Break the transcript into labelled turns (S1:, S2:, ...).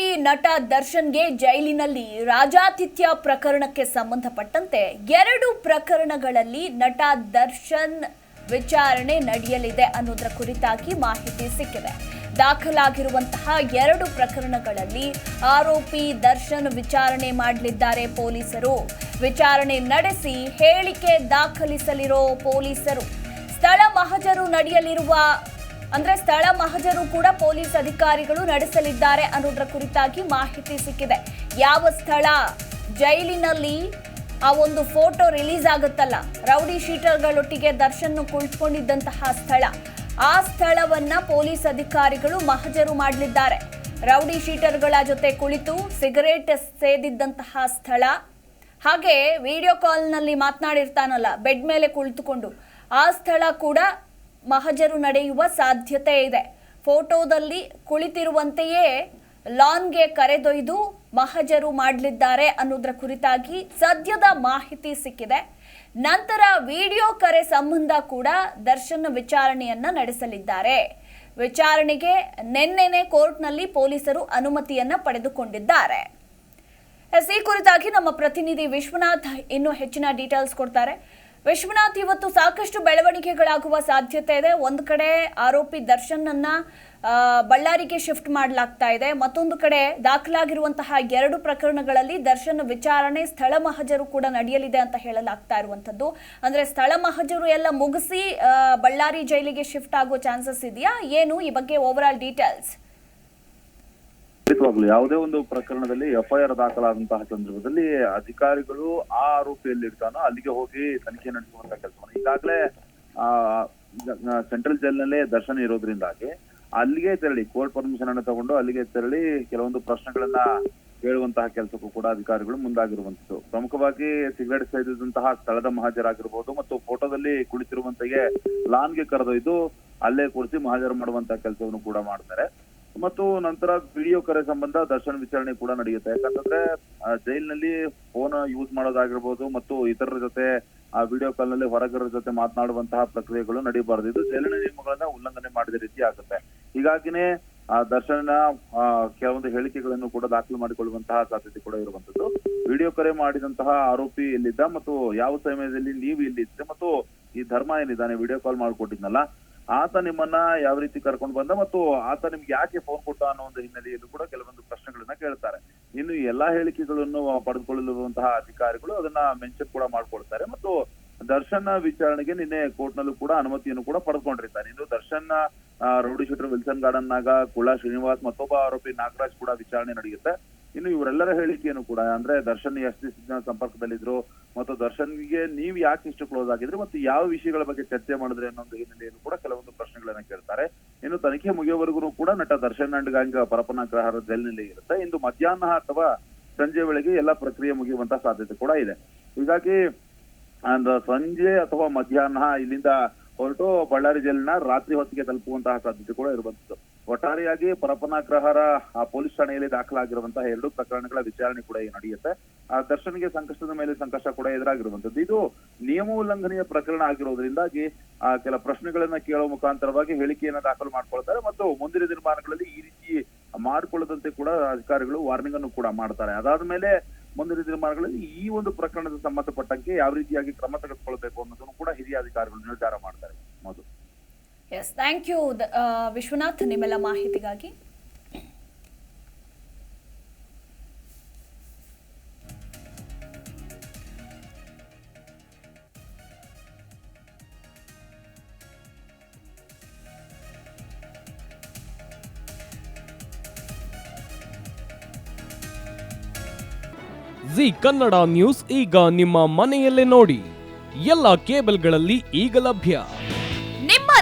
S1: ಆರೋಪಿ ನಟ ದರ್ಶನ್ಗೆ ಜೈಲಿನಲ್ಲಿ ರಾಜಾತಿಥ್ಯ ಪ್ರಕರಣಕ್ಕೆ ಸಂಬಂಧಪಟ್ಟಂತೆ ಎರಡು ಪ್ರಕರಣಗಳಲ್ಲಿ ನಟ ದರ್ಶನ್ ವಿಚಾರಣೆ ನಡೆಯಲಿದೆ ಅನ್ನೋದರ ಕುರಿತಾಗಿ ಮಾಹಿತಿ ಸಿಕ್ಕಿದೆ. ದಾಖಲಾಗಿರುವಂತಹ ಎರಡು ಪ್ರಕರಣಗಳಲ್ಲಿ ಆರೋಪಿ ದರ್ಶನ್ ವಿಚಾರಣೆ ಮಾಡಲಿದ್ದಾರೆ ಪೊಲೀಸರು. ವಿಚಾರಣೆ ನಡೆಸಿ ಹೇಳಿಕೆ ದಾಖಲಿಸಲಿರೋ ಪೊಲೀಸರು. ಸ್ಥಳ ಮಹಜರು ನಡೆಯಲಿರುವ ಅಂದ್ರೆ ಸ್ಥಳ ಮಹಜರು ಕೂಡ ಪೊಲೀಸ್ ಅಧಿಕಾರಿಗಳು ನಡೆಸಲಿದ್ದಾರೆ ಅನ್ನೋದರ ಕುರಿತಾಗಿ ಮಾಹಿತಿ ಸಿಕ್ಕಿದೆ. ಯಾವ ಸ್ಥಳ ಜೈಲಿನಲ್ಲಿ ಆ ಒಂದು ಫೋಟೋ ರಿಲೀಸ್ ಆಗುತ್ತಲ್ಲ? ರೌಡಿ ಶೀಟರ್ಗಳೊಟ್ಟಿಗೆ ದರ್ಶನ್ ಕುಳಿತುಕೊಂಡಿದ್ದಂತಹ ಸ್ಥಳ. ಆ ಸ್ಥಳವನ್ನ ಪೊಲೀಸ್ ಅಧಿಕಾರಿಗಳು ಮಹಜರು ಮಾಡಲಿದ್ದಾರೆ. ರೌಡಿ ಶೀಟರ್ಗಳ ಜೊತೆ ಕುಳಿತು ಸಿಗರೇಟ್ ಸೇದಿದ್ದಂತಹ ಸ್ಥಳ. ಹಾಗೆ ವಿಡಿಯೋ ಕಾಲ್ನಲ್ಲಿ ಮಾತನಾಡಿರ್ತಾನಲ್ಲ, ಬೆಡ್ ಮೇಲೆ ಕುಳಿತುಕೊಂಡು. ಆ ಸ್ಥಳ ಕೂಡ ಮಹಜರು ನಡೆಯುವ ಸಾಧ್ಯತೆ ಇದೆ. ಫೋಟೋದಲ್ಲಿ ಕುಳಿತಿರುವಂತೆಯೇ ಲಾನ್ಗೆ ಕರೆದೊಯ್ದು ಮಹಜರು ಮಾಡಲಿದ್ದಾರೆ ಅನ್ನೋದರ ಕುರಿತಾಗಿ ಸದ್ಯದ ಮಾಹಿತಿ ಸಿಕ್ಕಿದೆ. ನಂತರ ವಿಡಿಯೋ ಕರೆ ಸಂಬಂಧ ಕೂಡ ದರ್ಶನ್ ವಿಚಾರಣೆಯನ್ನ ನಡೆಸಲಿದ್ದಾರೆ. ವಿಚಾರಣೆಗೆ ನಿನ್ನೆನೆ ಕೋರ್ಟ್ನಲ್ಲಿ ಪೊಲೀಸರು ಅನುಮತಿಯನ್ನ ಪಡೆದುಕೊಂಡಿದ್ದಾರೆ. ಈ ಕುರಿತಾಗಿ ನಮ್ಮ ಪ್ರತಿನಿಧಿ ವಿಶ್ವನಾಥ್ ಇನ್ನೂ ಹೆಚ್ಚಿನ ಡೀಟೇಲ್ಸ್ ಕೊಡ್ತಾರೆ. ವಿಶ್ವನಾಥ್ ಇವತ್ತು ಸಾಕಷ್ಟು ಬೆಳವಣಿಗೆಗಳಾಗುವ ಸಾಧ್ಯತೆ ಇದೆ. ಒಂದು ಕಡೆ ಆರೋಪಿ ದರ್ಶನ್ ಅನ್ನ ಬಳ್ಳಾರಿಗೆ ಶಿಫ್ಟ್ ಮಾಡಲಾಗ್ತಾ ಇದೆ. ಮತ್ತೊಂದು ಕಡೆ ದಾಖಲಾಗಿರುವಂತಹ ಎರಡು ಪ್ರಕರಣಗಳಲ್ಲಿ ದರ್ಶನ್ ವಿಚಾರಣೆ ಸ್ಥಳ ಮಹಜರು ಕೂಡ ನಡೆಯಲಿದೆ ಅಂತ ಹೇಳಲಾಗ್ತಾ ಇರುವಂತದ್ದು ಅಂದ್ರೆ ಸ್ಥಳ ಮಹಜರು ಎಲ್ಲ ಮುಗಿಸಿ ಬಳ್ಳಾರಿ ಜೈಲಿಗೆ ಶಿಫ್ಟ್ ಆಗುವ ಚಾನ್ಸಸ್ ಇದೆಯಾ? ಏನು? ಈ ಬಗ್ಗೆ ಓವರ್ ಡೀಟೇಲ್ಸ್
S2: ಖಂಡಿತವಾಗ್ಲು ಯಾವುದೇ ಒಂದು ಪ್ರಕರಣದಲ್ಲಿ ಎಫ್ಐಆರ್ ದಾಖಲಾದಂತಹ ಸಂದರ್ಭದಲ್ಲಿ ಅಧಿಕಾರಿಗಳು ಆ ಆರೋಪಿಯಲ್ಲಿ ಇರ್ತಾನೋ ಅಲ್ಲಿಗೆ ಹೋಗಿ ತನಿಖೆ ನಡೆಸುವಂತ ಕೆಲಸವನ್ನು ಈಗಾಗಲೇ, ಆ ಸೆಂಟ್ರಲ್ ಜೈಲ್ನಲ್ಲೇ ದರ್ಶನ ಇರೋದ್ರಿಂದಾಗಿ ಅಲ್ಲಿಗೆ ತೆರಳಿ, ಕೋರ್ಟ್ ಪರ್ಮಿಷನ್ ಅನ್ನು ತಗೊಂಡು ಅಲ್ಲಿಗೆ ತೆರಳಿ ಕೆಲವೊಂದು ಪ್ರಶ್ನೆಗಳನ್ನ ಕೇಳುವಂತಹ ಕೆಲಸಕ್ಕೂ ಕೂಡ ಅಧಿಕಾರಿಗಳು ಮುಂದಾಗಿರುವಂತದ್ದು ಪ್ರಮುಖವಾಗಿ ಸಿಗರೇಟ್ ಸೇದಿದಂತಹ ಸ್ಥಳದ ಮಹಾಜರಾಗಿರ್ಬೋದು ಮತ್ತು ಫೋಟೋದಲ್ಲಿ ಕುಳಿತಿರುವಂತೆಯೇ ಲಾನ್ಗೆ ಕರೆದೊಯ್ದು ಅಲ್ಲೇ ಕೂರಿಸಿ ಮಹಾಜರು ಮಾಡುವಂತಹ ಕೆಲಸವನ್ನು ಕೂಡ ಮಾಡ್ತಾರೆ. ಮತ್ತು ನಂತರ ವಿಡಿಯೋ ಕರೆ ಸಂಬಂಧ ದರ್ಶನ್ ವಿಚಾರಣೆ ಕೂಡ ನಡೆಯುತ್ತೆ. ಯಾಕಂತಂದ್ರೆ ಜೈಲ್ನಲ್ಲಿ ಫೋನ್ ಯೂಸ್ ಮಾಡೋದಾಗಿರ್ಬೋದು ಮತ್ತು ಇತರರ ಜೊತೆ, ಆ ವಿಡಿಯೋ ಕಾಲ್ನಲ್ಲಿ ಹೊರಗರ ಜೊತೆ ಮಾತನಾಡುವಂತಹ ಪ್ರಕ್ರಿಯೆಗಳು ನಡೆಯಬಾರದು ಇದು ಜೈಲಿನ ನಿಯಮಗಳನ್ನ ಉಲ್ಲಂಘನೆ ಮಾಡಿದ ರೀತಿ ಆಗುತ್ತೆ. ಹೀಗಾಗಿನೇ, ಆ ದರ್ಶನ ಕೆಲವೊಂದು ಹೇಳಿಕೆಗಳನ್ನು ಕೂಡ ದಾಖಲು ಮಾಡಿಕೊಳ್ಳುವಂತಹ ಸಾಧ್ಯತೆ ಕೂಡ ಇರುವಂತದ್ದು ವಿಡಿಯೋ ಕರೆ ಮಾಡಿದಂತಹ ಆರೋಪಿ ಎಲ್ಲಿದ್ದ ಮತ್ತು ಯಾವ ಸಮಯದಲ್ಲಿ ನೀವು ಎಲ್ಲಿದ್ದೆ ಮತ್ತು ಈ ಧರ್ಮ ಏನಿದ್ದಾನೆ ವಿಡಿಯೋ ಕಾಲ್ ಮಾಡಿಕೊಟ್ಟಿದ್ನಲ್ಲ ಆತ ನಿಮ್ಮನ್ನ ಯಾವ ರೀತಿ ಕರ್ಕೊಂಡು ಬಂದ ಮತ್ತು ಆತ ನಿಮ್ಗೆ ಯಾಕೆ ಫೋನ್ ಕೊಟ್ಟ ಅನ್ನೋ ಒಂದು ಹಿನ್ನೆಲೆಯಲ್ಲೂ ಕೂಡ ಕೆಲವೊಂದು ಪ್ರಶ್ನೆಗಳನ್ನ ಕೇಳ್ತಾರೆ. ಇನ್ನು ಎಲ್ಲಾ ಹೇಳಿಕೆಗಳನ್ನು ಪಡೆದುಕೊಳ್ಳಲಿರುವಂತಹ ಅಧಿಕಾರಿಗಳು ಅದನ್ನ ಮೆನ್ಷನ್ ಕೂಡ ಮಾಡ್ಕೊಳ್ತಾರೆ ಮತ್ತು ದರ್ಶನ್ ವಿಚಾರಣೆಗೆ ನಿನ್ನೆ ಕೋರ್ಟ್ ನಲ್ಲೂ ಕೂಡ ಅನುಮತಿಯನ್ನು ಕೂಡ ಪಡೆದುಕೊಂಡಿರ್ತಾರೆ ಇನ್ನು Darshan rowdy shooter Wilson garden Naga ಕುಳ ಶ್ರೀನಿವಾಸ್ ಮತ್ತೊಬ್ಬ ಆರೋಪಿ ನಾಗರಾಜ್ ಕೂಡ ವಿಚಾರಣೆ ನಡೆಯುತ್ತೆ. ಇನ್ನು ಇವರೆಲ್ಲರ ಹೇಳಿಕೆಯನ್ನು ಕೂಡ, ಅಂದ್ರೆ ದರ್ಶನ್ ಎಷ್ಟು ದಿನ ಸಂಪರ್ಕದಲ್ಲಿದ್ರು, ಮತ್ತು ದರ್ಶನ್ಗೆ ನೀವು ಯಾಕೆ ಇಷ್ಟು ಕ್ಲೋಸ್ ಆಗಿದ್ರು, ಮತ್ತು ಯಾವ ವಿಷಯಗಳ ಬಗ್ಗೆ ಚರ್ಚೆ ಮಾಡಿದ್ರೆ ಅನ್ನೋ ಒಂದು ಹಿನ್ನೆಲೆಯನ್ನು ಕೂಡ ಕೆಲವೊಂದು ಪ್ರಶ್ನೆಗಳನ್ನ ಕೇಳ್ತಾರೆ. ಇನ್ನು ತನಿಖೆ ಮುಗಿಯುವವರೆಗೂ ಕೂಡ ನಟ ದರ್ಶನ್ ಅಂಡ್ ಪರಪನ ಪರಪನಾಗ್ರಹಾರ ಜೈಲಿನಲ್ಲಿ ಇರುತ್ತೆ, ಇಂದು ಮಧ್ಯಾಹ್ನ ಅಥವಾ ಸಂಜೆ ವೇಳೆಗೆ ಎಲ್ಲಾ ಪ್ರಕ್ರಿಯೆ ಮುಗಿಯುವಂತ ಸಾಧ್ಯತೆ ಕೂಡ ಇದೆ. ಹೀಗಾಗಿ ಸಂಜೆ ಅಥವಾ ಮಧ್ಯಾಹ್ನ ಇಲ್ಲಿಂದ ಹೊರಟು ಬಳ್ಳಾರಿ ಜೈಲಿನ ರಾತ್ರಿ ಹೊತ್ತಿಗೆ ತಲುಪುವಂತಹ ಸಾಧ್ಯತೆ ಕೂಡ ಇರುವಂತದ್ದು. ಒಟ್ಟಾರೆಯಾಗಿ ಪರಪನಾಗ್ರಹಾರ ಪೊಲೀಸ್ ಠಾಣೆಯಲ್ಲಿ ದಾಖಲಾಗಿರುವಂತಹ ಎರಡು ಪ್ರಕರಣಗಳ ವಿಚಾರಣೆ ಕೂಡ ನಡೆಯುತ್ತೆ. ಆ ದರ್ಶನ್ಗೆ ಸಂಕಷ್ಟದ ಮೇಲೆ ಸಂಕಷ್ಟ ಕೂಡ ಎದುರಾಗಿರುವಂತದ್ದು ಇದು ನಿಯಮ ಉಲ್ಲಂಘನೆಯ ಪ್ರಕರಣ ಆಗಿರೋದ್ರಿಂದಾಗಿ ಆ ಕೆಲ ಪ್ರಶ್ನೆಗಳನ್ನ ಕೇಳುವ ಮುಖಾಂತರವಾಗಿ ಹೇಳಿಕೆಯನ್ನ ದಾಖಲು ಮಾಡ್ಕೊಳ್ತಾರೆ ಮತ್ತು ಮುಂದಿನ ದಿನಮಾನಗಳಲ್ಲಿ ಈ ರೀತಿ ಮಾಡಿಕೊಳ್ಳದಂತೆ ಕೂಡ ಅಧಿಕಾರಿಗಳು ವಾರ್ನಿಂಗ್ ಅನ್ನು ಕೂಡ ಮಾಡ್ತಾರೆ. ಅದಾದ ಮೇಲೆ ಮುಂದಿನ ದಿನಮಾನಗಳಲ್ಲಿ ಈ ಒಂದು ಪ್ರಕರಣದ ಸಂಬಂಧಪಟ್ಟಂಗೆ ಯಾವ ರೀತಿಯಾಗಿ ಕ್ರಮ ತೆಗೆದುಕೊಳ್ಬೇಕು ಅನ್ನೋದನ್ನು ಕೂಡ ಹಿರಿಯ ಅಧಿಕಾರಿಗಳು ನಿರ್ಧಾರ ಮಾಡ್ತಾರೆ. ಮೊದಲು
S1: ಎಸ್ ಥ್ಯಾಂಕ್ ಯು ವಿಶ್ವನಾಥ್ ನಿಮ್ಮೆಲ್ಲ ಮಾಹಿತಿಗಾಗಿ.
S3: ಜಿ ಕನ್ನಡ ನ್ಯೂಸ್ ಈಗ ನಿಮ್ಮ ಮನೆಯಲ್ಲೇ ನೋಡಿ. ಎಲ್ಲ ಕೇಬಲ್ಗಳಲ್ಲಿ ಈಗ ಲಭ್ಯ.